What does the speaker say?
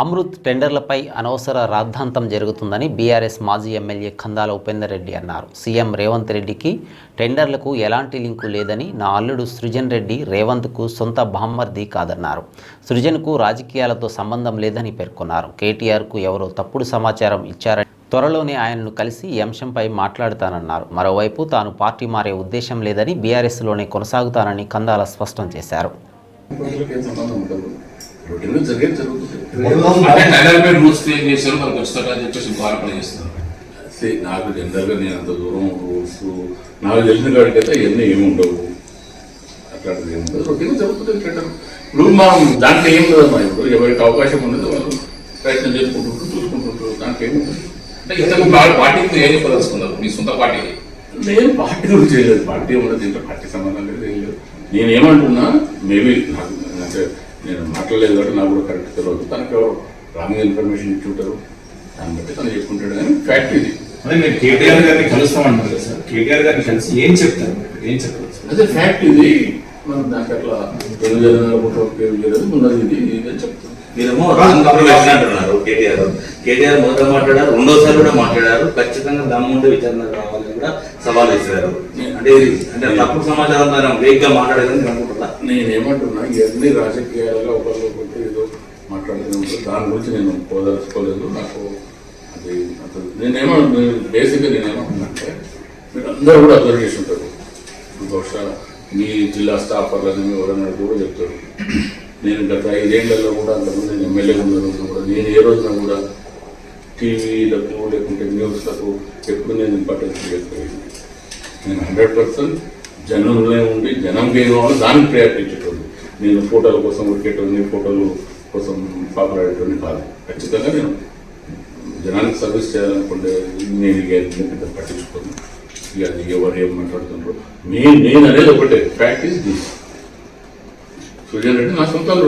అమృత్ టెండర్లపై అనవసర రాద్ధాంతం జరుగుతుందని బీఆర్ఎస్ మాజీ ఎమ్మెల్యే కందాల ఉపేందర్ రెడ్డి అన్నారు. సీఎం రేవంత్ రెడ్డికి టెండర్లకు ఎలాంటి లింకు లేదని నా అల్లుడు సృజన్ రెడ్డి రేవంత్కు సొంత బామ్మర్ది కాదన్నారు. సృజన్కు రాజకీయాలతో సంబంధం లేదని పేర్కొన్నారు. కేటీఆర్కు ఎవరో తప్పుడు సమాచారం ఇచ్చారని త్వరలోనే ఆయనను కలిసి ఈ అంశంపై మాట్లాడతానన్నారు. మరోవైపు తాను పార్టీ మారే ఉద్దేశం లేదని బీఆర్ఎస్లోనే కొనసాగుతానని కందాల స్పష్టం చేశారు. ఉండదు రొటీన్గా జరిగేది జరుగుతుంది. రూల్స్ క్రియేట్ చేశారు మనకు వస్తారా అని చెప్పేసి ఇంకో ఆరోపణ చేస్తున్నారు. See, నాకు జనరల్గా నేను అంత దూరం రూల్స్ నాకు తెలిసిన కాడికైతే ఇవన్నీ ఏమి ఉండవు. అట్లాంటిది ఏమి ఉండదు. రొటీన్గా జరుగుతుంది టెండర్ ఇప్పుడు మనం దాంట్లో ఏం లేదమ్మా ఇప్పుడు ఎవరికి అవకాశం ఉన్నది వాళ్ళు ప్రయత్నం చేసుకుంటుంటారు చూసుకుంటుంటారు. దాంట్లో ఏమి ఉండదు. అంటే ఇంతకు పార్టీ- పార్టీకి ఏం చెప్పదలుచుకున్నారు? మీ సొంత పార్టీకి నేను పార్టీ గురించి చేయలేదు. పార్టీ ఉన్నది దీంట్లో పార్టీ సంబంధం లేదు ఏం లేదు. నేనేమంటున్నా మేబీ నాకు మాట్లాడలేదు కాబట్టి నాకు కూడా కరెక్ట్ తెలియదు తనకు ఎవరు రాంగ్ ఇన్ఫర్మేషన్ ఇచ్చి ఉంటారు దాన్ని బట్టి తను చెప్పుకుంటాడు. కానీ ఫ్యాక్ట్ ఇది. అదే మీరు కేటీఆర్ గారిని కలుస్తామంటారు కదా సార్. కేటీఆర్ గారిని కలిసి ఏం చెప్తారు? ఏం చెప్తారు సార్ అదే ఫ్యాక్ట్ ఇది. మనం దానికి అట్లా ఏం చేయలేదు ఉన్నది ఇది ఇది అని చెప్తాను మీరేమో రాంగ్ అంటున్నారు కేటీఆర్. కేటీఆర్ మొదట మాట్లాడారు రెండోసారి కూడా మాట్లాడారు. ఖచ్చితంగా దమ్ముంటే విచారణ కావాలని కూడా సవాల్ ఇచ్చారు అంటే అంటే తప్పుడు సమాచారం ద్వారా వేగ్గా మాట్లాడేదని నేను అనుకుంటున్నా నేనేమంటున్నా ఇవన్నీ రాజకీయాలుగా ఒకరిలో ఒకటి ఏదో మాట్లాడుతున్నప్పుడు దాని గురించి నేను పోదలుచుకోలేదు. నాకు అది అసలు నేనేమో బేసిక్గా నేనేమంటున్నా మీరు అందరూ కూడా అబ్జర్వ్ చేసి ఉంటారు. బహుశా మీ జిల్లా స్టాఫర్లని ఎవరన్నా కూడా చెప్తారు. నేను గత ఐదేళ్ళలో కూడా అంతకుముందు నేను ఎమ్మెల్యే ఉన్న రోజున కూడా నేను ఏ రోజున కూడా టీవీలకు లేకుంటే న్యూస్లకు ఎప్పుడు నేను ఇంపార్టెన్స్ ఇవ్వకపోయింది. నేను హండ్రెడ్ పర్సెంట్ జనంలో ఉండి జనం ఏం కావాలో దానికి ప్రయత్నించేటోడు నేను ఫోటోల కోసం ఉరికేటోని ఫోటోలు కోసం పాపలాడేటోని కాదు. ఖచ్చితంగా నేను జనానికి సర్వీస్ చేయాలనుకుంటే నేను ఇక పెద్ద పట్టించుకోను. ఇక అది ఎవరు ఏం మాట్లాడుతున్నారు నేను నేను అనేది ఒకటే. ప్రాక్టీస్ దిస్ సూర్యారెడ్డి నా సొంతాలు